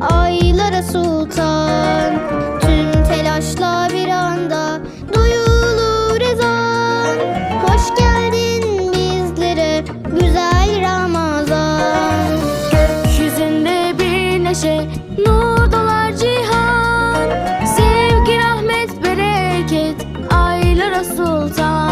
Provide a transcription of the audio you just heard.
Aylara sultan Tüm telaşla bir anda duyulur ezan. Hoş geldin bizlere güzel Ramazan. Gökyüzünde bir neşe, nur dolar cihan. Sevgi, rahmet, bereket, aylara sultan.